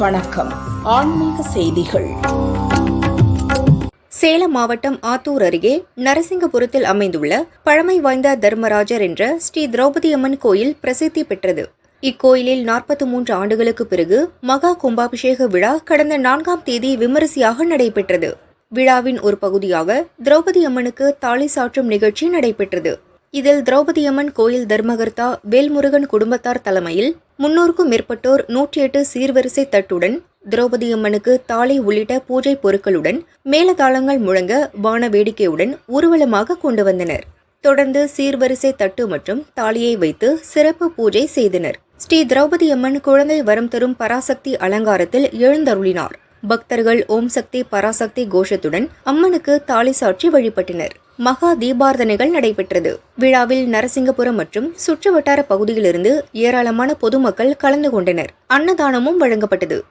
வணக்கம். ஆன்மீக செய்திகள். சேலம் மாவட்டம் ஆத்தூர் அருகே நரசிங்கபுரத்தில் அமைந்துள்ள பழமை வாய்ந்த தர்மராஜர் என்ற ஸ்ரீ திரௌபதி அம்மன் கோயில் பிரசித்தி பெற்றது. இக்கோயிலில் நாற்பத்தி மூன்று ஆண்டுகளுக்கு பிறகு மகா கும்பாபிஷேக விழா கடந்த நான்காம் தேதி விமரிசையாக நடைபெற்றது. விழாவின் ஒரு பகுதியாக திரௌபதி அம்மனுக்கு தாலி சாற்றும் நிகழ்ச்சி நடைபெற்றது. இதில் திரௌபதி அம்மன் கோயில் தர்மகர்த்தா வேல்முருகன் குடும்பத்தார் தலைமையில் முன்னூறுக்கும் மேற்பட்டோர் நூற்றி எட்டு சீர்வரிசை தட்டுடன் திரௌபதி அம்மனுக்கு தாலி உள்ளிட்ட பூஜை பொருட்களுடன் மேலதாளங்கள் முழங்க வான வேடிக்கையுடன் ஊர்வலமாக கொண்டு வந்தனர். தொடர்ந்து சீர்வரிசை தட்டு மற்றும் தாலியை வைத்து சிறப்பு பூஜை செய்தனர். ஸ்ரீ திரௌபதி அம்மன் குழந்தை வரம் தரும் பராசக்தி அலங்காரத்தில் எழுந்தருளினார். பக்தர்கள் ஓம் சக்தி பராசக்தி கோஷத்துடன் அம்மனுக்கு தாலி சாற்றி வழிபட்டனர். மகா தீபார்த்தனைகள் நடைபெற்றது. விழாவில் நரசிங்கபுரம் மற்றும் சுற்றுவட்டார பகுதியிலிருந்து ஏராளமான பொதுமக்கள் கலந்து கொண்டனர். அன்னதானமும் வழங்கப்பட்டது.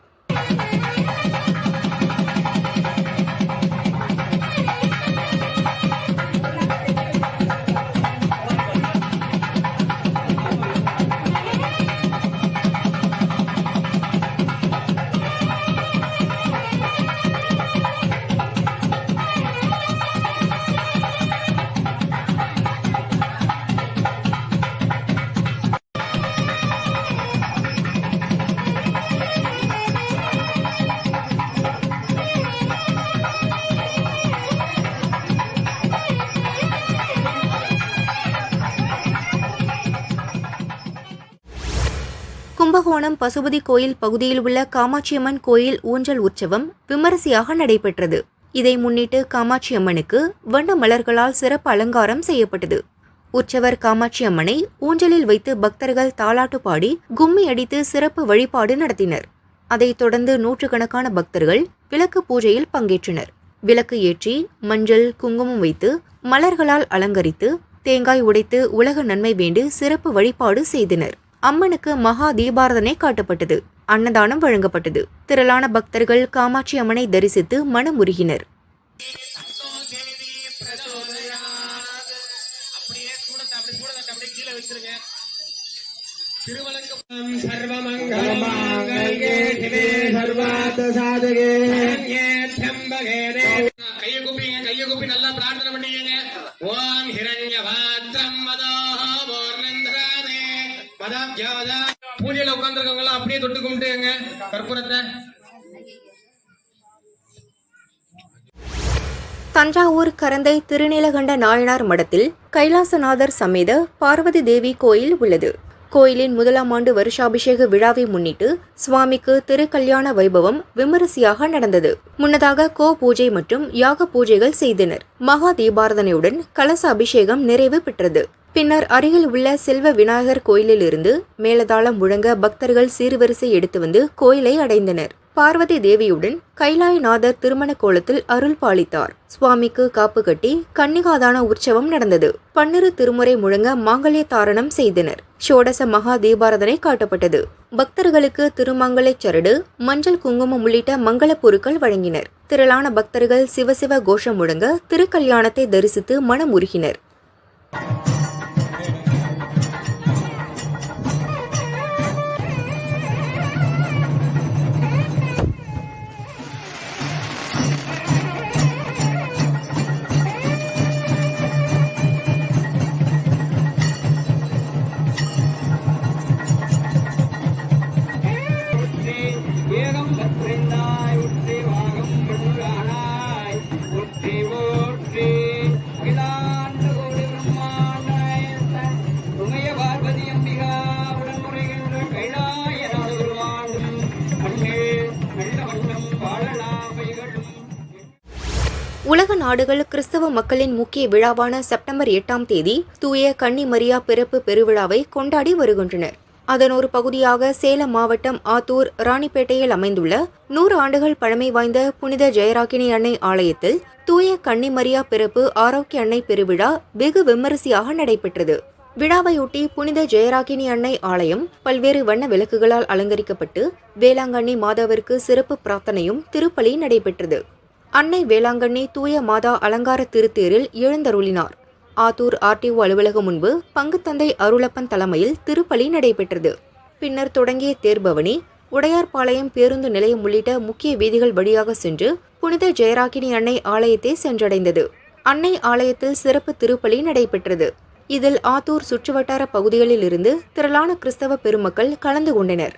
கும்பகோணம் பசுபதி கோயில் பகுதியில் உள்ள காமாட்சியம்மன் கோயில் ஊஞ்சல் உற்சவம் விமரிசையாக நடைபெற்றது. இதை முன்னிட்டு காமாட்சியம்மனுக்கு வண்ண மலர்களால் சிறப்பு அலங்காரம் செய்யப்பட்டது. உற்சவர் காமாட்சி அம்மனை ஊஞ்சலில் வைத்து பக்தர்கள் தாலாட்டு பாடி கும்மி அடித்து சிறப்பு வழிபாடு நடத்தினர். அதைத் தொடர்ந்து நூற்றுக்கணக்கான பக்தர்கள் விளக்கு பூஜையில் பங்கேற்றனர். விளக்கு ஏற்றி மஞ்சள் குங்குமம் வைத்து மலர்களால் அலங்கரித்து தேங்காய் உடைத்து உலக நன்மை வேண்டு சிறப்பு வழிபாடு செய்தனர். அம்மனுக்கு மகா தீபாரதனை காட்டப்பட்டது. அன்னதானம் வழங்கப்பட்டது. திரளான பக்தர்கள் காமாட்சி அம்மனை தரிசித்து மனமுருகினர் சர்வமங்கலமாங்கல்யே பூஜையில உட்கார்ந்துருக்கவங்க எல்லாம் அப்படியே தொட்டு கும்பிட்டுங்க கற்பூரத்தை. தஞ்சாவூர் கரந்தை திருநீலகண்ட நாயனார் மடத்தில் கைலாசநாதர் சமேத பார்வதி தேவி கோயில் உள்ளது. கோயிலின் முதலாம் ஆண்டு வருஷாபிஷேக விழாவை முன்னிட்டு சுவாமிக்கு திருக்கல்யாண வைபவம் விமரிசையாக நடந்தது. முன்னதாக கோ பூஜை மற்றும் யாக பூஜைகள் செய்தனர். மகா தீபாரதனையுடன் கலச அபிஷேகம் நிறைவு பெற்றது. பின்னர் அருகில் உள்ள செல்வ விநாயகர் கோயிலிலிருந்து மேலதாளம் முழங்க பக்தர்கள் சீர்வரிசை எடுத்து வந்து கோயிலை அடைந்தனர். பார்வதி தேவியுடன் கைலாயநாதர் திருமண கோலத்தில் அருள் பாலித்தார். சுவாமிக்கு காப்பு கட்டி கன்னிகாதான உற்சவம் நடந்தது. பன்னிரு திருமுறை முழங்க மாங்கல்ய தாரணம் செய்தனர். ஷோடச மகா தீபாரதனை காட்டப்பட்டது. பக்தர்களுக்கு திருமங்கலை சரடு மஞ்சள் குங்குமம் உள்ளிட்ட மங்கள பொருட்கள் வழங்கினர். திரளான பக்தர்கள் சிவசிவ கோஷம் முழங்க திருக்கல்யாணத்தை தரிசித்து மனமுருகினர் உருகினர். நாடுகள் கிறிஸ்தவ மக்களின் முக்கிய விழாவான செப்டம்பர் எட்டாம் தேதி தூய கன்னி மரியா பிறப்பு பெருவிழாவை கொண்டாடி வருகின்றனர். அதன் ஒரு பகுதியாக சேலம் மாவட்டம் ஆத்தூர் ராணிப்பேட்டையில் அமைந்துள்ள நூறு ஆண்டுகள் பழமை வாய்ந்த புனித ஜெயராகினி அன்னை ஆலயத்தில் தூய கன்னி மரியா பிறப்பு ஆரோக்கிய அன்னை பெருவிழா வெகு விமரிசையாக நடைபெற்றது. விழாவையொட்டி புனித ஜெயராகினி அன்னை ஆலயம் பல்வேறு வண்ண விளக்குகளால் அலங்கரிக்கப்பட்டு வேளாங்கண்ணி மாதாவிற்கு சிறப்பு பிரார்த்தனையும் திருப்பலி நடைபெற்றது. அன்னை வேளாங்கண்ணி தூய மாதா அலங்கார திருத்தேரில் எழுந்தருளினார். ஆத்தூர் ஆர்டிஓ அலுவலகம் முன்பு பங்குத்தந்தை அருளப்பன் தலைமையில் திருப்பலி நடைபெற்றது. பின்னர் தொடங்கிய தேர்பவனி உடையார்பாளையம் பேருந்து நிலையம் உள்ளிட்ட முக்கிய வீதிகள் வழியாக சென்று புனித ஜெயராகினி அன்னை ஆலயத்தை சென்றடைந்தது. அன்னை ஆலயத்தில் சிறப்பு திருப்பலி நடைபெற்றது. இதில் ஆத்தூர் சுற்றுவட்டார பகுதிகளில் இருந்து திரளான கிறிஸ்தவ பெருமக்கள் கலந்து கொண்டனர்.